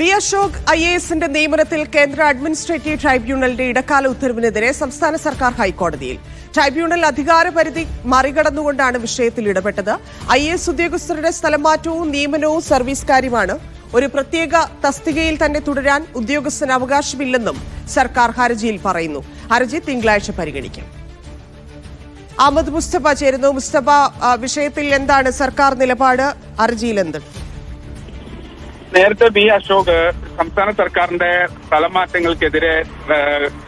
B Ashok I A എസിന്റെ നിയമനത്തിൽ കേന്ദ്ര അഡ്മിനിസ്ട്രേറ്റീവ് ട്രൈബ്യൂണലിന്റെ ഇടക്കാല ഉത്തരവിനെതിരെ സംസ്ഥാന സർക്കാർ ഹൈക്കോടതിയിൽ. ട്രൈബ്യൂണൽ അധികാരപരിധി മറികടന്നുകൊണ്ടാണ് വിഷയത്തിൽ ഇടപെട്ടത്. ഐ എ എസ് ഉദ്യോഗസ്ഥരുടെ സ്ഥലമാറ്റവും നിയമനവും സർവീസ് കാര്യമാണ്. ഒരു പ്രത്യേക തസ്തികയിൽ തന്നെ തുടരാൻ ഉദ്യോഗസ്ഥന് അവകാശമില്ലെന്നും സർക്കാർ ഹർജിയിൽ പറയുന്നു. ഹർജി തിങ്കളാഴ്ച പരിഗണിക്കും. അഹമ്മദ് മുസ്തഫ ചേരുന്നു. മുസ്തഫ വിഷയത്തിൽ എന്താണ് സർക്കാർ നിലപാട്? ഹർജിയിൽ എന്ത് നേരത്തെ ബി അശോക് സംസ്ഥാന സർക്കാരിന്റെ സ്ഥലമാറ്റങ്ങൾക്കെതിരെ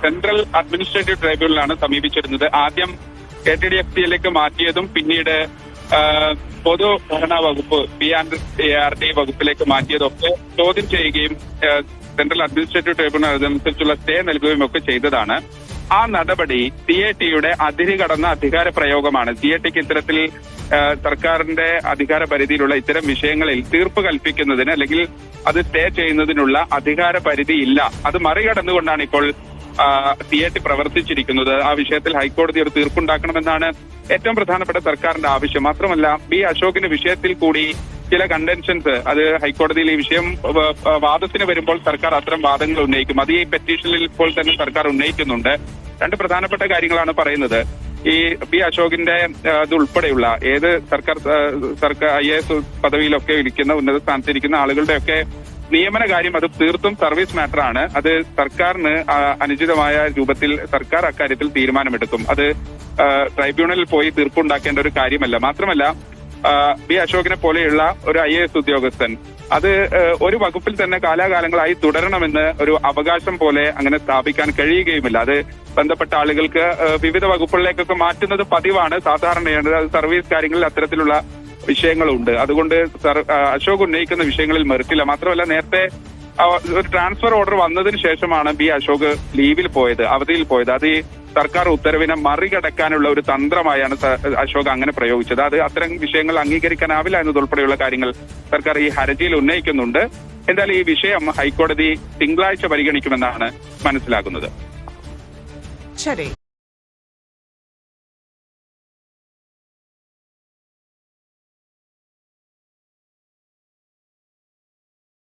സെൻട്രൽ അഡ്മിനിസ്ട്രേറ്റീവ് ട്രൈബ്യൂണലാണ് സമീപിച്ചിരുന്നത്. ആദ്യം കെ ടി ഡി എഫ് സിയിലേക്ക് മാറ്റിയതും പിന്നീട് പൊതുഭരണ വകുപ്പ് B and A R D വകുപ്പിലേക്ക് മാറ്റിയതൊക്കെ ചോദ്യം ചെയ്യുകയും സെൻട്രൽ അഡ്മിനിസ്ട്രേറ്റീവ് ട്രൈബ്യൂണൽ അതനുസരിച്ചുള്ള സ്റ്റേ നൽകുകയും ഒക്കെ ചെയ്തതാണ്. ആ നടപടി സി എ ടിയുടെ അതിരി കടന്ന അധികാര പ്രയോഗമാണ്. സി എ ടിക്ക് ഇത്തരത്തിൽ സർക്കാരിന്റെ അധികാര പരിധിയിലുള്ള ഇത്തരം വിഷയങ്ങളിൽ തീർപ്പ് കൽപ്പിക്കുന്നതിന് അല്ലെങ്കിൽ അത് സ്റ്റേ ചെയ്യുന്നതിനുള്ള അധികാര പരിധി ഇല്ല. അത് മറികടന്നുകൊണ്ടാണ് ഇപ്പോൾ സി എ ടി പ്രവർത്തിച്ചിരിക്കുന്നത്. ആ വിഷയത്തിൽ ഹൈക്കോടതി ഒരു തീർപ്പുണ്ടാക്കണമെന്നാണ് ഏറ്റവും പ്രധാനപ്പെട്ട സർക്കാരിന്റെ ആവശ്യം. മാത്രമല്ല ബി അശോകിന്റെ വിഷയത്തിൽ കൂടി ചില കണ്ടൻഷൻസ് അത് ഹൈക്കോടതിയിൽ ഈ വിഷയം വാദത്തിന് വരുമ്പോൾ സർക്കാർ അത്തരം വാദങ്ങൾ ഉന്നയിക്കും. അത് ഈ പെറ്റീഷനിൽ ഇപ്പോൾ തന്നെ സർക്കാർ ഉന്നയിക്കുന്നുണ്ട്. രണ്ട് പ്രധാനപ്പെട്ട കാര്യങ്ങളാണ് പറയുന്നത്. ഈ ബി അശോകിന്റെ ആ, ഉൾപ്പെടെയുള്ള ഏത് സർക്കാർ സർക്കാർ ഐ എ എസ് പദവിയിലൊക്കെ ഇരിക്കുന്ന ഉന്നത സ്ഥാനത്തിരിക്കുന്ന ആളുകളുടെയൊക്കെ നിയമന കാര്യം അത് തീർത്തും സർവീസ് മാറ്ററാണ്. അത് സർക്കാരിന് അനുചിതമായ രൂപത്തിൽ സർക്കാർ അക്കാര്യത്തിൽ തീരുമാനമെടുക്കും. അത് ട്രൈബ്യൂണലിൽ പോയി തീർപ്പുണ്ടാക്കേണ്ട ഒരു കാര്യമല്ല. മാത്രമല്ല ബി അശോകിനെ പോലെയുള്ള ഒരു ഐ എസ് ഉദ്യോഗസ്ഥൻ. അത് ഒരു വകുപ്പിൽ തന്നെ കാലാകാലങ്ങളായി തുടരണമെന്ന് ഒരു അവകാശം പോലെ അങ്ങനെ സ്ഥാപിക്കാൻ കഴിയുകയുമില്ല. അത് ബന്ധപ്പെട്ട ആളുകൾക്ക് വിവിധ വകുപ്പുകളിലേക്കൊക്കെ മാറ്റുന്നത് പതിവാണ്. സാധാരണയാണ് അത് സർവീസ് കാര്യങ്ങളിൽ അത്തരത്തിലുള്ള വിഷയങ്ങളുണ്ട്. അതുകൊണ്ട് അശോക് ഉന്നയിക്കുന്ന വിഷയങ്ങളിൽ മെറിറ്റില്ല. മാത്രമല്ല നേരത്തെ ഒരു ട്രാൻസ്ഫർ ഓർഡർ വന്നതിന് ശേഷമാണ് ബി അശോക് ലീവിൽ പോയത് അവധിയിൽ പോയത്. അത് ഈ സർക്കാർ ഉത്തരവിനെ മറികടക്കാനുള്ള ഒരു തന്ത്രമായാണ് അശോക് അങ്ങനെ പ്രയോഗിച്ചത്. അത് അത്തരം വിഷയങ്ങൾ അംഗീകരിക്കാനാവില്ല എന്നതുൾപ്പെടെയുള്ള കാര്യങ്ങൾ സർക്കാർ ഈ ഹർജിയിൽ ഉന്നയിക്കുന്നുണ്ട്. എന്തായാലും ഈ വിഷയം ഹൈക്കോടതി തിങ്കളാഴ്ച പരിഗണിക്കുമെന്നാണ് മനസ്സിലാക്കുന്നത് ശരി.